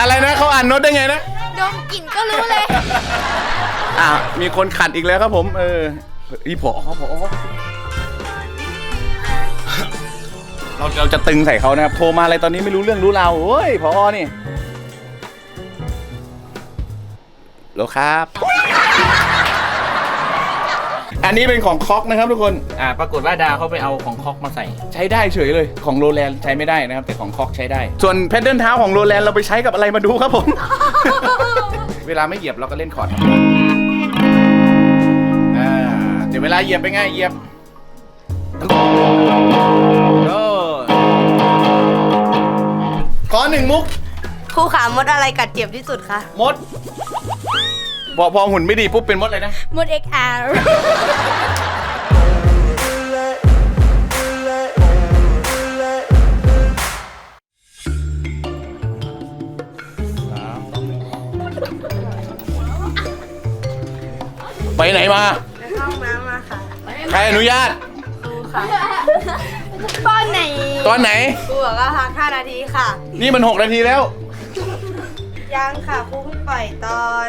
อะไรนะเขาอ่านโน้ตได้ไงนะ ดมกลิ่นก็รู้เลย อ่ามีคนขัดอีกแล้วครับผม เอออีพอพอเราเราจะตึงใส่เขานะครับ โทรมาอะไรตอนนี้ไม่รู้เรื่องรู้ราวโอ้ยพอนี่โลครับ อันนี้เป็นของคอกนะครับทุกคน อ่า ปรากฏว่าดาเขาไปเอาของคอกมาใส่ ใช้ได้เฉยเลยของโรแลนด์ใช้ไม่ได้นะครับ แต่ของคอกใช้ได้ ส่วนแพดเดิลเท้าของโรแลนด์เราไปใช้กับอะไรมาดูครับผม เวลาไม่เหยียบเราก็เล่นคอร์ดธรรมดาอ่าเดี๋ยวเวลาเหยียบไปง่ายเหยียบโอ้ขอหนึ่งมุก ครูขามดอะไรกัดเจ็บที่สุดคะ มด พอพอหุ่นไม่ดีปุ๊บเป็นมดเลยนะ มด XR ไปไหนมาไปเข้าห้องน้ำมาค่ะใครอนุญาตครูค่ะป้อนไหนตอนไหนครูบอกว่าพัก5นาทีค่ะ นี่มัน 6 นาทีแล้ว ยังค่ะครูเพิ่งปล่อยตอน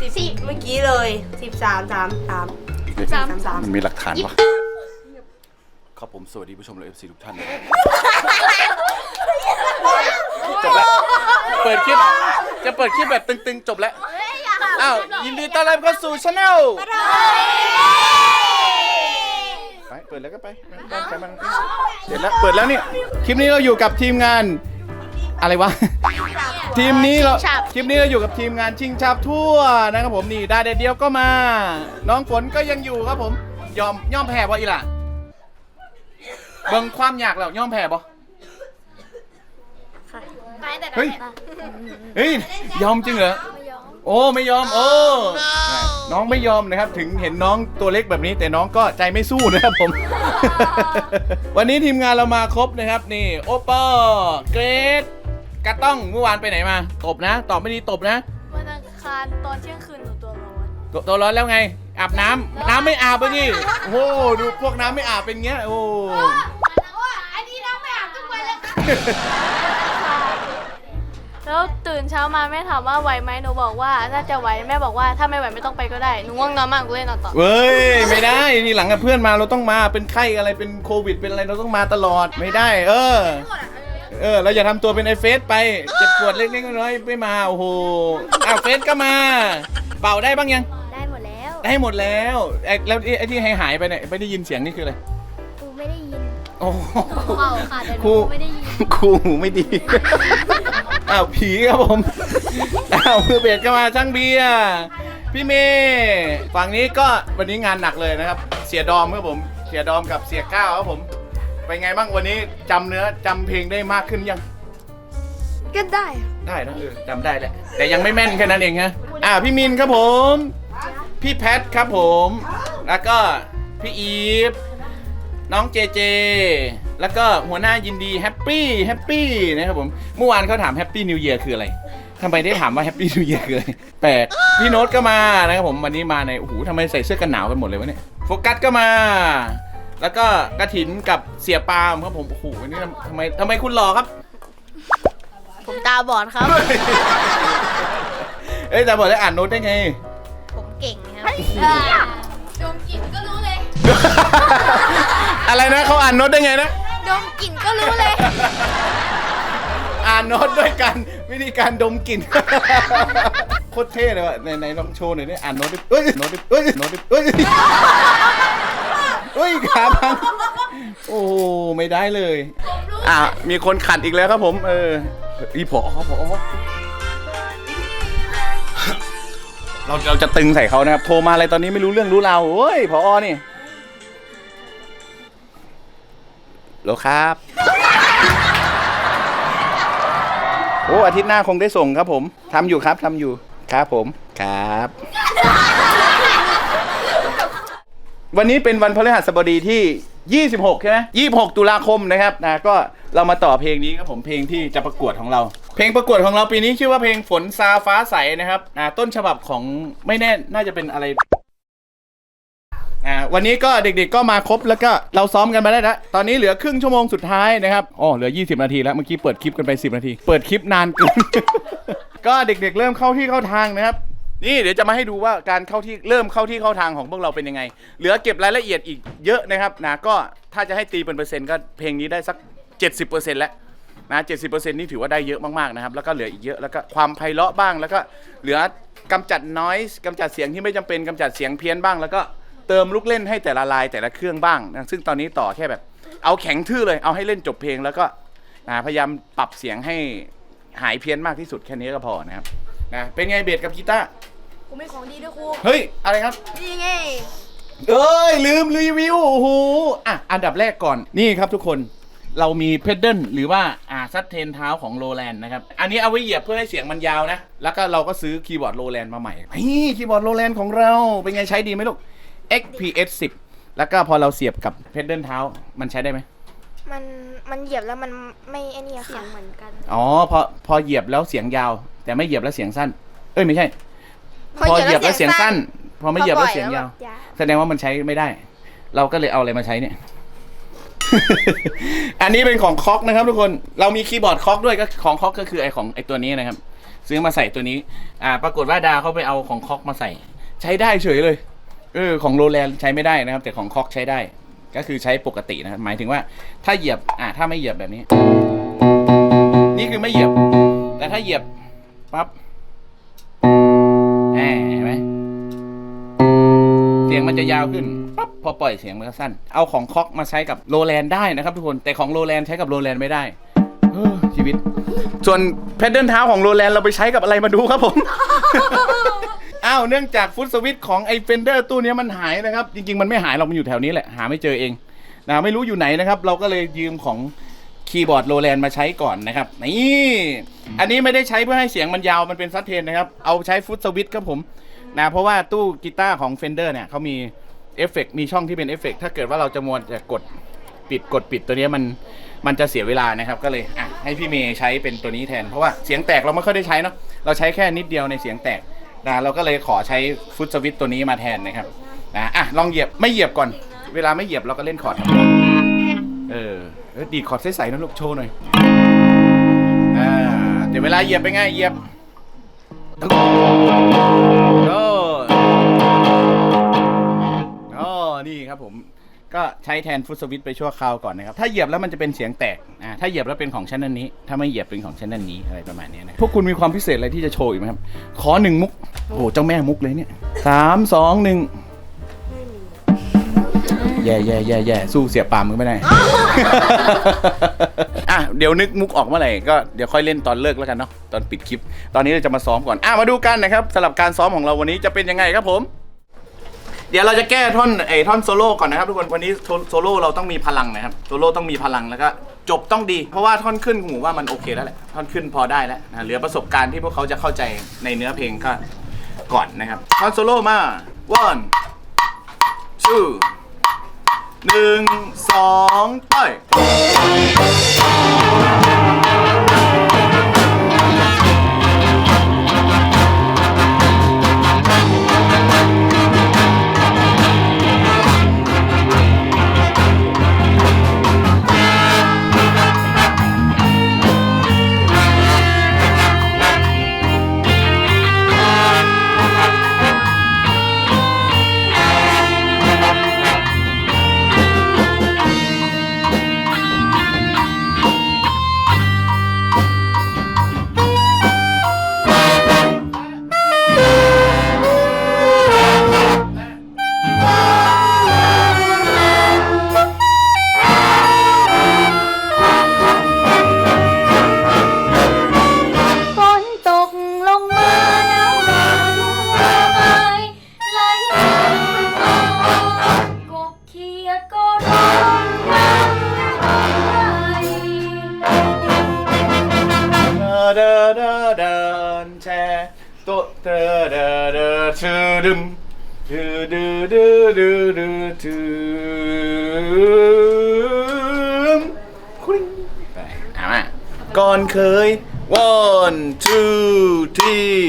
สิบ เมื่อกี้เลยสิบสามสามสามสามสามมันมีหลักฐานปะครับผมสวัสดีผู้ชมและเอฟซีทุกท่านเลยจบแล้วเปิดคลิปจะเปิดคลิปแบบตึงๆ จบแล้วอ้าวยินดีต้อนรับเข้าสู่ช anel ไปเปิดแล้วก็ไปบ้านใครบ้านมันเดี๋ยวแล้วเปิดแล้วเนี่ยคลิปนี้เราอยู่กับทีมงาน อะไรวะ ทีมนี้เราคลิปนี้เราอยู่กับทีมงานชิงชับทั่วนะครับผมนี่ดาเดดเดียวก็มา น้องฝนก็ยังอยู่ครับผม ยอมย่อมแพ้บ่อีหล่ะเบิ่งความอยากแล้วย่อมแพ้บ่เฮ้ยเฮ้ยยอมจริงเหรอโอ้ไม่ยอมโอ้น้องไม่ยอมนะครับ ถึงเห็นน้องตัวเล็กแบบนี้ แต่น้องก็ใจไม่สู้นะครับผม วันนี้ทีมงานเรามาครบนะครับ นี่ โอปอร์เกรด กระต้องเมื่อวานไปไหนมา ตบนะ ตอบไม่ดีตบนะ วันอังคารตอนเที่ยงคืนหนูตัวร้อน ตัวตัวร้อนแล้วไง อาบน้ำน้ำไม่อาบไปนี่โอ้โหดูพวกน้ำไม่อาบเป็นเงี้ย โอ้อันนี้น้องไม่อาบทุกวันเลยแล้วตื่นเช้ามาแม่ถามว่าไหวไหมหนูบอกว่าน่าจะไหวแม่บอกว่าถ้าไม่ไหวไม่ต้องไปก็ได้หนูง่วงนอนมากกูเลยนอนต่อเว้ยไม่ได้ทีหลังกับเพื่อนมาเราต้องมาเป็นไข้อะไรเป็นโควิดเป็นอะไรเราต้องมาตลอดไม่ได้ เออ เออเราอย่าทำตัวเป็นไอเฟสไปเจ็บปวดเล็กๆน้อยๆไม่มาโอ้โหอ้าวเฟสก็มา เป่าได้บ้างยัง ได้หมดแล้วได้หมดแล้วไอ้แล้วไอ้ไอ้ที่หายหายๆไปเนี่ยไม่ได้ยินเสียงนี่คืออะไรกูไม่ได้ยินโอ้โห เปล่าค่ะแต่หครู นูไม่ได้ยินครูหูไม่ดี อ้าวผีครับผมอ้าวมือเบสก็มาช่างเบียร์พี่เมย์ฝั่งนี้ก็วันนี้งานหนักเลยนะครับ เสียดอมครับผม เสียดอมกับเสียก้าวครับผม เป็นไงบ้างวันนี้จำเนื้อจำเพลงได้มากขึ้นยัง ก็ได้ได้นะเออจำได้แหละ แต่ยังไม่แม่นแค่นั้นเองฮะอ่าพี่มินครับผม พี่แพทครับผม แล้วก็พี่อีฟน้องเจเจ แล้วก็หัวหน้ายินดีแฮปปี้แฮปปี้นะครับผมเมื่อวานเขาถามแฮปปี้นิวเยียร์คืออะไรทำไมได้ถามว่าแฮปปี้นิวเยียร์คืออะไรแปลกพี่โน้ตก็มานะครับผมวันนี้มาในโอ้โหทำไมใส่เสื้อกันหนาวกันหมดเลยวะเนี่ยโฟกัสก็มา แล้วก็กระถินกับเสียปาล์มครับผมโอ้โหวันนี้ทำไมทำไมคุณหล่อครับ ผมตาบอดครับ เอ้ยแต่บอกได้อ่านโน้ตได้ไง ผมเก่งครับดมกลิ่นก็รู้เลย อะไรนะเขาอ่านโน้ตได้ไงนะ ดมกลิ่นก็รู้เลย อ่านโน้ตด้วยกันวิธีการดมกลิ่นโคตรเท่เลยว่ะในในลองโชว์หน่อยนี่อ่านโน้ตดิเอ้ยโน้ตดิเอ้ยโน้ตดิเอ้ย เฮ้ยขาพังโอ้ไม่ได้เลย อะมีคนขัดอีกแล้วครับผม เอออีพอพอเราเราจะตึงใส่เขานะครับ โทรมาอะไรตอนนี้ไม่รู้เรื่องรู้ราวโอ้ยพอนี่โหลครับ โอ้อาทิตย์หน้าคงได้ส่งครับผมทำอยู่ครับทำอยู่ครับผมครับ วันนี้เป็นวันพฤหัสบดีที่ 26 ใช่ไหม26 ตุลาคมนะครับนะก็เรามาต่อเพลงนี้ครับผมเพลงที่จะประกวดของเรา เพลงประกวดของเราปีนี้ชื่อว่าเพลงฝนซาฟ้าใสนะครับนะต้นฉบับของไม่แน่น่าจะเป็นอะไรอ่าวันนี้ก็เด็กๆก็มาครบแล้วก็เราซ้อมกันมาได้แล้วตอนนี้เหลือครึ่งชั่วโมงสุดท้ายนะครับอ๋อเหลือ 20 นาทีแล้วเมื่อกี้เปิดคลิปกันไป 10 นาที เปิดคลิปนานเกิน ก็เด็กๆเริ่มเข้าที่เข้าทางนะครับ นี่เดี๋ยวจะมาให้ดูว่าการเข้าที่เริ่มเข้าที่เข้าทางของพวกเราเป็นยังไง เหลือเก็บรายละเอียดอีกเยอะนะครับนะก็ถ้าจะให้ตีเป็นเปอร์เซ็นต์ก็เพลงนี้ได้สัก 70%แล้วนะ70%นี่ถือว่าได้เยอะมากๆนะครับ แล้วก็เหลืออีกเยอะ แล้วก็ความไพเราะบ้าง แล้วก็เหลือกำจัดน้อยกำจัดเสียงที่ไม่จำเป็นกำจัดเสียงเพี้ยนบ้าง แล้วก็เติมลูกเล่นให้แต่ละลายแต่ละเครื่องบ้างนะซึ่งตอนนี้ต่อแค่แบบ เอาแข็งทื่อเลย เอาให้เล่นจบเพลง แล้วก็นะพยายามปรับเสียงให้หายเพี้ยนมากที่สุดแค่นี้ก็พอนะครับ นะเป็นไงเบสกับกีตาร์ครูมีของดีด้วยครูเฮ้ย อะไรครับ นี่ไงเอ้ย ลืมรีวิวโอ้โหอะ อันดับแรกก่อนนี่ครับทุกคนเรามีเพดเดิลหรือว่าอ่าซัดเทนเท้าของโรแลนนะครับ อันนี้เอาไว้เหยียบเพื่อให้เสียงมันยาวนะ แล้วก็เราก็ซื้อคีย์บอร์ดโรแลนมาใหม่นี่คีย์บอร์ดโรแลนของเราเป็นไงใช้ดีไหมลูก XPS 10แล้วก็พอเราเสียบกับเพดเดิลเท้ามันใช้ได้ไหมมันมันเหยียบแล้วมันไม่ไอ้นี่อะค่ะเหมือนกัน อ๋อพอพอเหยียบแล้วเสียงยาว แต่ไม่เหยียบแล้วเสียงสั้น เอ้ยไม่ใช่ พอเหยียบแล้วเสียงสั้น พอไม่เหยียบแล้วเสียงยาวยาว แสดงว่ามันใช้ไม่ได้ เราก็เลยเอาอะไรมาใช้เนี่ย อันนี้เป็นของคอกนะครับ ทุกคน เรามีคีย์บอร์ดคอกด้วยก็ของคอกก็คือไอของไอตัวนี้นะครับ ซื้อมาใส่ตัวนี้ อ่า ปรากฏว่าดาเขาไปเอาของคอกมาใส่ ใช้ได้เฉยเลย เออ ของโรแลนใช้ไม่ได้นะครับ แต่ของคอกใช้ได้ ก็คือใช้ปกตินะครับ หมายถึงว่า ถ้าเหยียบ อ่า ถ้าไม่เหยียบแบบนี้ นี่คือไม่เหยียบ แต่ถ้าเหยียบ ปั๊บแหมเห็นไหมเสียงมันจะยาวขึ้นปั๊บพอปล่อยเสียงมันก็สั้น เอาของคอกมาใช้กับโรแลนได้นะครับทุกคนแต่ของโรแลนใช้กับโรแลนไม่ได้เฮ้อชีวิต ส่วนแพดเดิลเท้าของโรแลนเราไปใช้กับอะไรมาดูครับผมอ้าวเนื่องจากฟุตสวิตของไอ้เฟนเดอร์ตู้นี้มันหายนะครับ จริง ๆ มันไม่หายเรามันอยู่แถวนี้แหละหาไม่เจอเองนะไม่รู้อยู่ไหนนะครับ เราก็เลยยืมของ คีย์บอร์ดโรแลนมาใช้ก่อนนะครับ นี่อันนี้ไม่ได้ใช้เพื่อให้เสียงมันยาวมันเป็นซัดเทนนะครับ เอาใช้ฟุตสวิตช์ครับผมนะเพราะว่าตู้กีตาร์ของ Fender เนี่ยเขามีเอฟเฟกต์มีช่องที่เป็นเอฟเฟกต์ถ้าเกิดว่าเราจะมัวจะกดปิดกดปิดตัวนี้มันมันจะเสียเวลานะครับก็เลยอะให้พี่เมย์ใช้เป็นตัวนี้แทน เพราะว่าเสียงแตกเราไม่ค่อยได้ใช้เนาะเราใช้แค่นิดเดียวในเสียงแตกนะเราก็เลยขอใช้ฟุตสวิตตัวนี้มาแทนนะครับนะอะลองเหยียบไม่เหยียบก่อน เวลาไม่เหยียบเราก็เล่นคอร์ดเออ ออดีดคอร์ดใสๆนะลูกโชว์หน่อยอ่าเดี๋ยวเวลาเหยียบไปนไงเหยียบโอ้โอ้นี่ครับผมก็ใช้แทนฟุตสวิตช์ไปชั่วคราวก่อนนะครับ ถ้าเหยียบแล้วมันจะเป็นเสียงแตกอ่าถ้าเหยียบแล้วเป็นของชั้นนั้นนี้ ถ้าไม่เหยียบเป็นของชั้นนั้นนี้อะไรประมาณนี้นะ พวกคุณมีความพิเศษอะไรที่จะโชว์อีกไหมครับ ขอหนึ่งมุก โอ้โหเจ้าแม่มุกเลยเนี่ยสามสองหนึ่ง แย่แย่แย่แย่สู้เสียปามมึงไม่ได้ อะเดี๋ยวนึกมุกออกเมื่อไหร่ก็เดี๋ยวค่อยเล่นตอนเลิกแล้วกันเนาะตอนปิดคลิป ตอนนี้เราจะมาซ้อมก่อนอะมาดูกันนะครับสำหรับการซ้อมของเราวันนี้จะเป็นยังไงครับผม เดี๋ยวเราจะแก้ท่อนไอ้ท่อนโซโล่ก่อนนะครับทุกคนวันนี้โซโซโล่เราต้องมีพลังนะครับโซโล่ต้องมีพลังแล้วก็จบต้องดี เพราะว่าท่อนขึ้นผมว่ามันโอเคแล้วแหละท่อนขึ้นพอได้แล้วนะเหลือประสบการณ์ที่พวกเขาจะเข้าใจในเนื้อเพลงก็ก่อนนะครับท่อนโซโล่มา one two หนึ่งสองไป อคุริงไปเอามาก่อนเคย one two three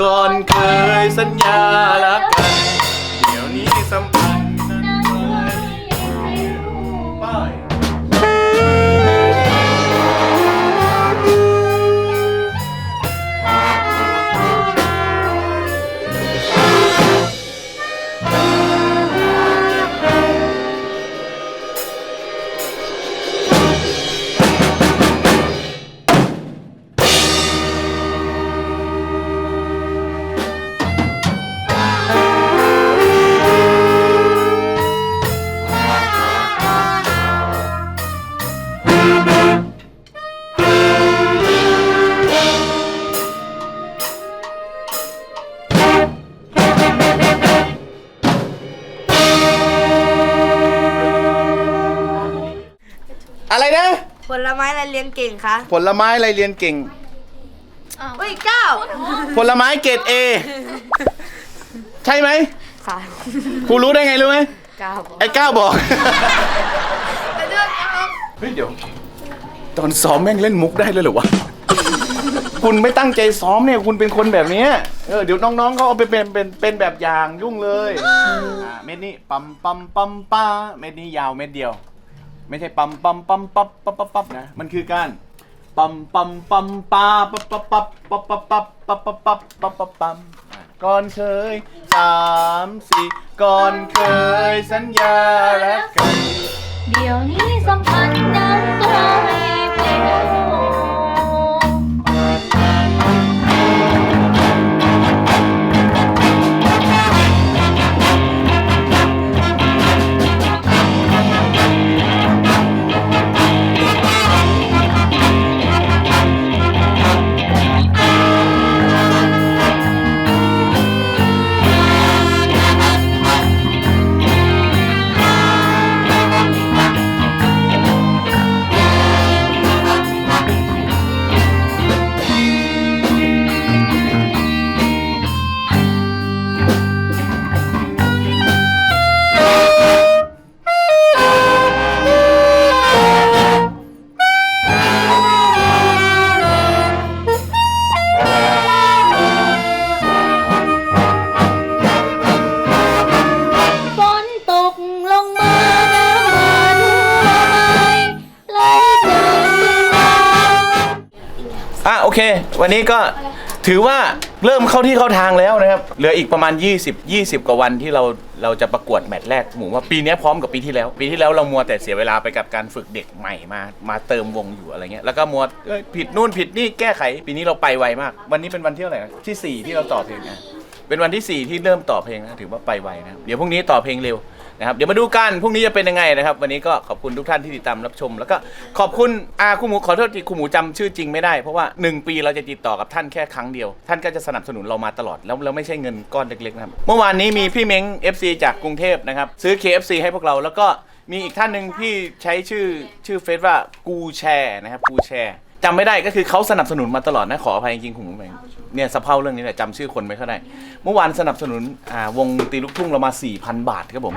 ก่อนเคยสัญญารักกัน เรียนเก่งคะผลไม้อะไรเรียนเก่งเฮ้ยเก้าผลไม้เกรดเอใช่ไหมค่ะครูรู้ได้ไงรู้ไหมเก้าไอ้ก้าวบอกเฮ้ยเดี๋ยว ตอนซ้อมแม่งเล่นมุกได้เลยเหรอวะ คุณไม่ตั้งใจซ้อมเนี่ย คุณเป็นคนแบบเนี้ยเออเดี๋ยวน้องๆเขาเอาไปเป็นเป็นเป็นแบบอย่างยุ่งเลยอ่าเม็ดนี้ปั๊มปั๊มปั๊มป้าเม็ดนี้ยาวเม็ดเดียว ไม่ใช่ปั๊มปั๊มปั๊มปั๊บปั๊บปั๊บปั๊บนะมันคือการปั๊มปั๊มปั๊มปาปั๊บปั๊บปั๊บปั๊บปั๊บปั๊บปั๊บปั๊บปั๊บปั๊บปั๊บปั๊มก่อนเคยสามสี่ก่อนเคยสัญญาและกันเดี๋ยวนี้สัมพันธ์นั้นตัวไม่เปลี่ย เค วันนี้ก็ถือว่าเริ่มเข้าที่เข้าทางแล้วนะครับ เหลืออีกประมาณ 20 20 กว่าวันที่เราเราจะประกวดแมตช์แรกหมูว่าปีนี้พร้อมกับปีที่แล้ว ปีที่แล้วเรามัวแต่เสียเวลาไปกับการฝึกเด็กใหม่มา มาเติมวงอยู่อะไรเงี้ยแล้วก็มัวเอ้ยผิดนู่นผิดนี่แก้ไข ปีนี้เราไปไวมาก วันนี้เป็นวันที่เท่าไหร่นะที่สี่ที่เราต่อเพลงนะเป็นวันที่สี่ที่เริ่มต่อเพลงนะถือว่าไปไวนะเดี๋ยวพรุ่งนี้ต่อเพลงเร็ว นะครับเดี๋ยวมาดูกันพรุ่งนี้จะเป็นยังไงนะครับวันนี้ก็ขอบคุณทุกท่านที่ติดตามรับชม แล้วก็ขอบคุณอาคุณหมูขอโทษทีคุณหมูจำชื่อจริงไม่ได้เพราะว่า 1 ปีเราจะติดต่อกับท่านแค่ครั้งเดียว ท่านก็จะสนับสนุนเรามาตลอดแล้วแล้วไม่ใช่เงินก้อนเล็กๆนะครับเมื่อวานนี้มีพี่เม้ง FC จากกรุงเทพนะครับซื้อ KFC ให้พวกเราแล้วก็มีอีกท่านหนึ่งที่ใช้ชื่อชื่อเฟซว่ากูแชร์นะครับกูแชร์จำไม่ได้ก็คือเขาสนับสนุนมาตลอดนะขออภัยจริงๆคุณหมูแม่ง เนี่ยสะเพร่าเรื่องนี้แหละจำชื่อคนไม่ค่อยได้ เมื่อวานสนับสนุนอ่าวงดนตรีลูกทุ่งเรามา 4,000 บาทครับผม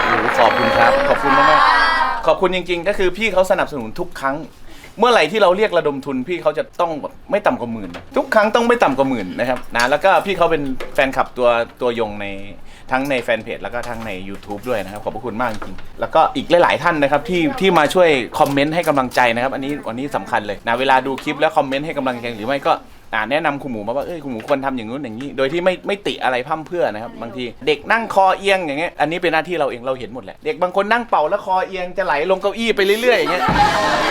โอ้โหขอบคุณครับ ขอบคุณมากๆขอบคุณจริง ๆ ก็คือพี่เขาสนับสนุนทุกครั้ง เมื่อไหร่ที่เราเรียกระดมทุนพี่เขาจะต้องแบบไม่ต่ำกว่าหมื่นทุกครั้งต้องไม่ต่ำกว่าหมื่นนะครับนะแล้วก็พี่เขาเป็นแฟนคลับตัวตัวยงในทั้งในแฟนเพจแล้วก็ทั้งใน YouTube ด้วยนะครับ ขอบพระคุณมากจริงๆแล้วก็อีกหลาย ๆ ท่านนะครับที่ที่มาช่วยคอมเมนต์ให้กำลังใจนะครับ อันนี้วันนี้สำคัญเลยนะเวลาดูคลิปแล้วคอมเมนต์ให้กำลังใจหรือไม่ก็ อ่าแนะนำคุณหมูมาว่าเอ้ยคุณหมูควรทำอย่างนู้นอย่างนี้ โดยที่ไม่ไม่ติอะไรพร่ำเพรื่อนะครับบางทีเด็กนั่งคอเอียงอย่างเงี้ยอันนี้เป็นหน้าที่เราเองเราเห็นหมดแหละเด็กบางคนนั่งเป่าแล้วคอเอียงจะไหลลงเก้าอี้ไปเรื่อยๆอย่างเงี้ย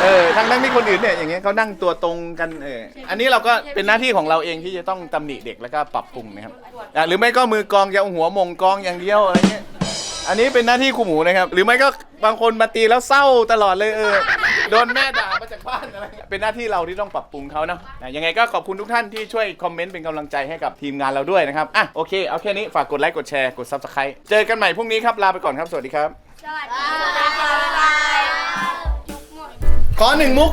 เออทั้งทั้งที่คนอื่นเนี่ยอย่างเงี้ยเขานั่งตัวตรงกันเอออันนี้เราก็เป็นหน้าที่ของเราเองที่จะต้องตำหนิเด็กแล้วก็ปรับปรุงนะครับอะหรือไม่ก็มือกองจะเอาหัวมงกองอย่างเดียวอะไรเงี้ย อันนี้เป็นหน้าที่ครูหมูนะครับ หรือไม่ก็บางคนมาตีแล้วเศร้าตลอดเลยเออ โดนแม่ด่ามาจาก บ้านอะไรเงี้ยเป็นหน้าที่เราที่ต้องปรับปรุงเขาเนาะอะยังไงก็ขอบคุณทุกท่านที่ช่วยคอมเมนต์เป็นกำลังใจให้กับทีมงานเราด้วยนะครับอะโอเคเอาแค่นี้ฝากกดไลค์กดแชร์กด subscribe เจอกันใหม่พรุ่งนี้ครับลาไปก่อนครับสวัสดีครับขอหนึ่งมุก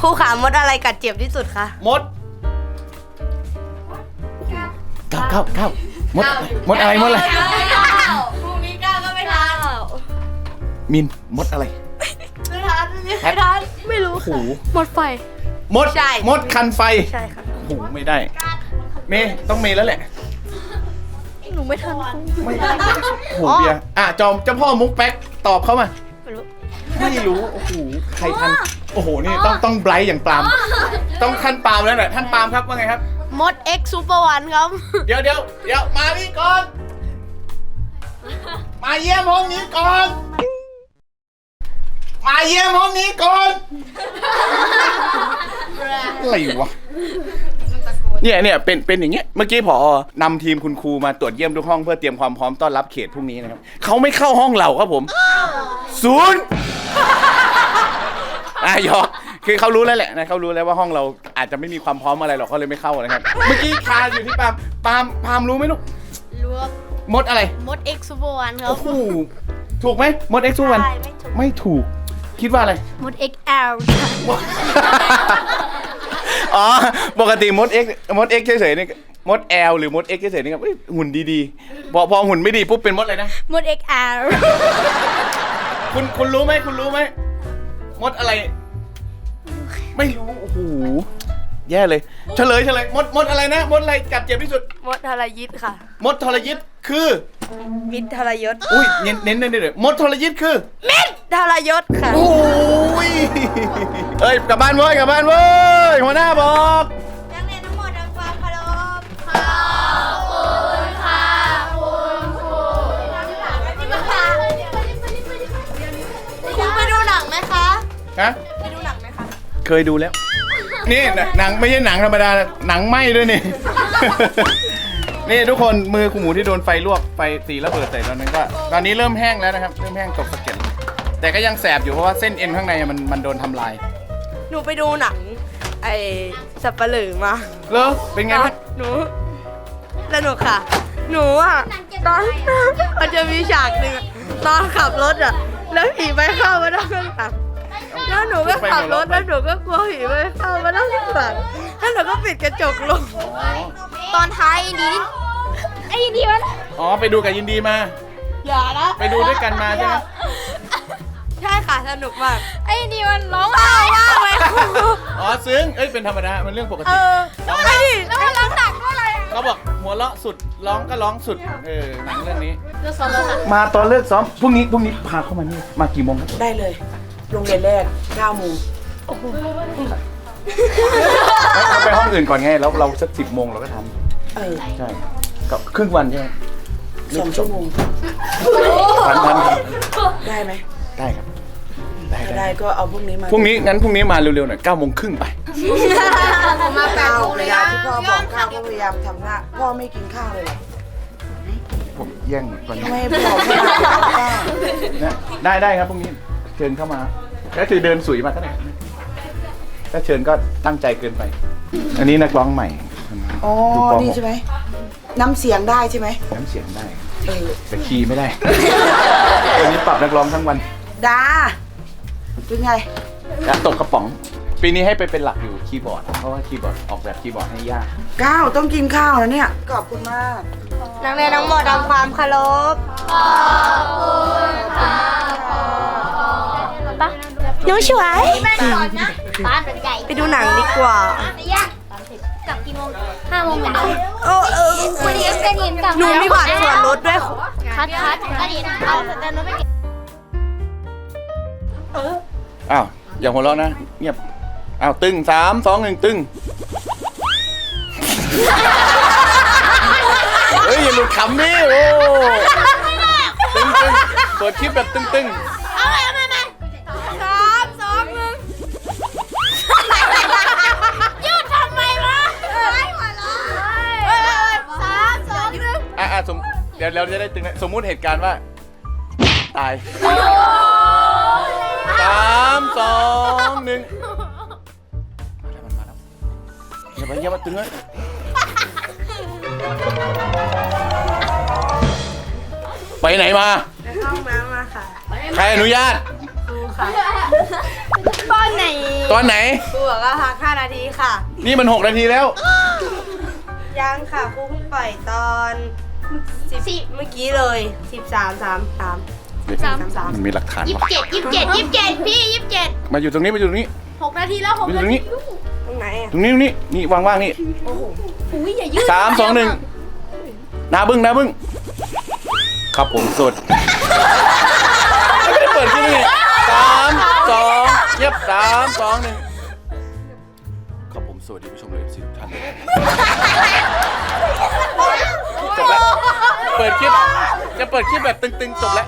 ครูขามดอะไรกัดเจ็บที่สุดคะ มดก้าวก้าวก้าวมดมดอะไรมดอะไร พรุ่งนี้ก้าวก็ไม่ทันมินมดอะไรไม่ ทันแพทไม่รู้โอ้โหหมดไฟ มด ใช่ มดคันไฟใช่ค่ะ โอ้โหไม่ได้ เมย์ต้องเมย์แล้วแหละหนูไม่ทันไม่ได้โอ้โหเบียร์อะจอมเจ้าพ่อมุกแป๊กตอบเขามา ไม่รู้ ไม่รู้ โอ้โห ใครทัน โอ้โห นี่ต้องต้องไบรท์อย่างปาล์มต้องท่านปาล์มแล้วแหละท่านปาล์มครับว่าไงครับ มด X Super One ครับ เดี๋ยวเดี๋ยวเดี๋ยวมานี่ก่อน มาเยี่ยมห้องนี้ก่อน มาเยี่ยมห้องนี้ก่อนอะไรวะเนี่ยเนี่ยเป็นเป็นอย่างเงี้ยเมื่อกี้พอนำทีมคุณครูมาตรวจเยี่ยมทุกห้องเพื่อเตรียมความพร้อมต้อนรับเขตพรุ่งนี้นะครับเขาไม่เข้าห้องเราครับผมศูนย์อะหยอกคือเขารู้แล้วแหละนะเขารู้แล้วว่าห้องเราอาจจะไม่มีความพร้อมอะไรหรอกเขาเลยไม่เข้านะครับ เมื่อกี้คาอยู่ที่ปาล์มปาล์มปาล์มรู้ไหมลูกรู้ว่ามดอะไร มด X Super One ครับโอ้โหถูกไหมมดเอ็กซ์วันใช่ไม่ถูกไม่ถูกเคิดว่าอะไร มด XL อ๋อ ปกติมด X มด X เฉยๆนี่มด L หรือมด X เฉยๆนี่ครับเอ้ยหุ่นดีๆ พอพอหุ่นไม่ดีปุ๊บเป็นมดอะไรนะ มด XL คุณคุณรู้ไหมคุณรู้ไหมมดอะไร ไม่รู้ โอ้โห แย่เลย เฉลยเฉลยมดมดอะไรนะ มดอะไรกัดเจ็บที่สุด มดทรยิตค่ะ มดทรยิตคือ มิดทรยศอุ้ยเน้นเน้นเน้นเลยมดทรยิตคือทรยศค่ะโอ้ยเอ้ยกลับบ้านเว้ยกลับบ้านเว้ยหัวหน้าบอกนักเรียนทั้งหมดทำความเคารพครูไปดูหนังไหมคะฮะไปดูหนังไหมคะเคยดูแล้ว นี่หนังไม่ใช่หนังธรรมดาหนังไหม้ด้วยนี่ นี่ทุกคนมือคุณหมูที่โดนไฟลวกไฟตีระเบิดใส่ตอนนั้นก็ตอนนี้เริ่มแห้งแล้วนะครับ เริ่มแห้งตกสะเก็ดแต่ก็ยังแสบอยู่เพราะว่าเส้นเอ็นข้างในมันมันโดนทำลายหนูไปดูหนัง ไอ้สับปะเหลือมาเหรอเป็นไงตอบ้านงหนูสนุกค่ะ หนูอะตอน มันจะมีฉากหนึ่งอะตอนขับรถอะ แล้วผีไปเข้ามานั่งข้างหลังแล้วหนูก็ขับรถแล้วหนูก็กลัวผีไปเข้ามานั่งข้างหลังแล้วหนูก็ปิดกระจกลง ตอนท้ายนี้ไอ้นี่มันอ๋อไปดูกับยินดีมา อย่านะไปดูด้วยกันมาใช่ไหมใช่ค่ะสนุกมาก ไอ้นี่มันร้องเศร้ามากเลยครูอ๋อซึ้งเอ้ยเป็นธรรมดามันเรื่องปกเอติอไอ้นี่แล้วมันร้องหนักด้วยอะไรเขาบอกหัวเราะสุดร้องก็ร้องสุดเออหนังเรื่องนี้เลือกซ้อมแล้วค่ะมาตอนเลิกซ้อมพรุ่งนี้พรุ่งนี้พาเข้ามานี่มากี่โมงครับได้เลย โรงเรียนแรก9โมงเราไปห้องอื่นก่อนไงแล้วเราสักสิบโมงเราก็ท เออำใช่ก็ครึ่งวันใช่ไหมสองชั่วโมงทันทันได้ไหมได้ครับ ได้ถ้าได้ได้ก็เอาพวกนี้มาพรุ่งนี้งั้นพรุ่งนี้มาเร็วๆหน่อยเก้าโมงครึ่งไปมาแปดข้าวโมงเวเลยลานะที่พ่อบอกข้าวก็พยายามทำหน้าพ่อไม่กินข้าวเลยเหรอผมแย่งก่อนทำไมให้พ่อไม่กินข้าวนะได้ได้ครับพรุ่งนี้เชิญเข้ามา ก็คือเดินสุยมาก็ได้ถ้าเชิญก็ตั้งใจเกินไป อันนี้นักร้องใหม่ อ๋อ ดูปนี่ใช่ไหม น้ำเสียงได้ใช่ไหมน้ำเสียงได้เออแต่คีย์ไม่ได้ วันนี้ปรับนักร้องทั้งวันดาเป็นไง แล้วตกกระป๋อง ปีนี้ให้ไปเป็นหลักอยู่คีย์บอร์ด เพราะว่าคีย์บอร์ดออกแบบคีย์บอร์ดให้ยาก ก้าวต้องกินข้าวนะเนี่ย ขอบคุณมาก นักเรียนทั้งหมดทำความเคารพปะหนูช่วยแม่ก่อนนะบ้านเป็นใหญ่ไปดูหนังดีกว่าระยะก ลับกี่โมงห้าโมงเหมือนเดิมเออเออวันนี้เป็นยินกลับหนูมีบัตรส่วนลดด้วยคัดคัดก็ดีนะเอาแต่รถไปเก็บอ้าวอย่าหัวเราะนะเงียบอ้าวตึงสามสองหนึ่งตึงเฮ้ยอย่าหลุดขำดิโอ้ตึงตึงเปิดคลิปแบบตึงตึง อะอะสมเดี๋ยวเราจะได้ตึงนะสมมุติเหตุการณ์ว่า ตายสามสองหนึ่งมาแล้วมันมาแล้วอย่าไปอย่ามาตึงเลยไปไหนมาไปเข้าห้องน้ำมาค่ะใครอนุญาต ครูค่ะตอนไหนตอนไหน ครูบอกว่าพัก5นาทีค่ะ นี่มันหกนาทีแล้ว ยังค่ะครูเพิ่งปล่อยตอน สิบเมื่อกี้เลยสิบสามสามสามสามสามมันมีหลักฐานยี่วะสิบเจ็ดยี่สิบเจ็ดยี่สิบเจ็ดพี่ยี่สิบเจ็ดมาอยู่ตรงนี้มาอยู่ตรงนี้ หกนาทีแล้วหกมาอยู่นาตรงทีนี้ตรงไหนอะตรงนี้ตรงนี้นี่ว่างๆนี่อุ้ยอย่ายืดสามสองหนึ่งหน้าบึ้งหน้าบึ้งครับผมสุดไม่ได้เปิดขึ้นเลยสามสองเย็บสามสองหนึ่งครับผมสวัสดีผู้ชมเลยสิทุกท่านจบแล้ว เปิดคลิป จะเปิดคลิปแบบตึงๆจบแล้ว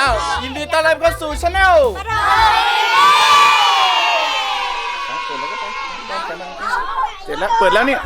อ้าว ยินดีต้อนรับเข้าสู่ช anel เปิดแล้วก็ไปเสร็จแล้ว เปิดแล้วเนี่ย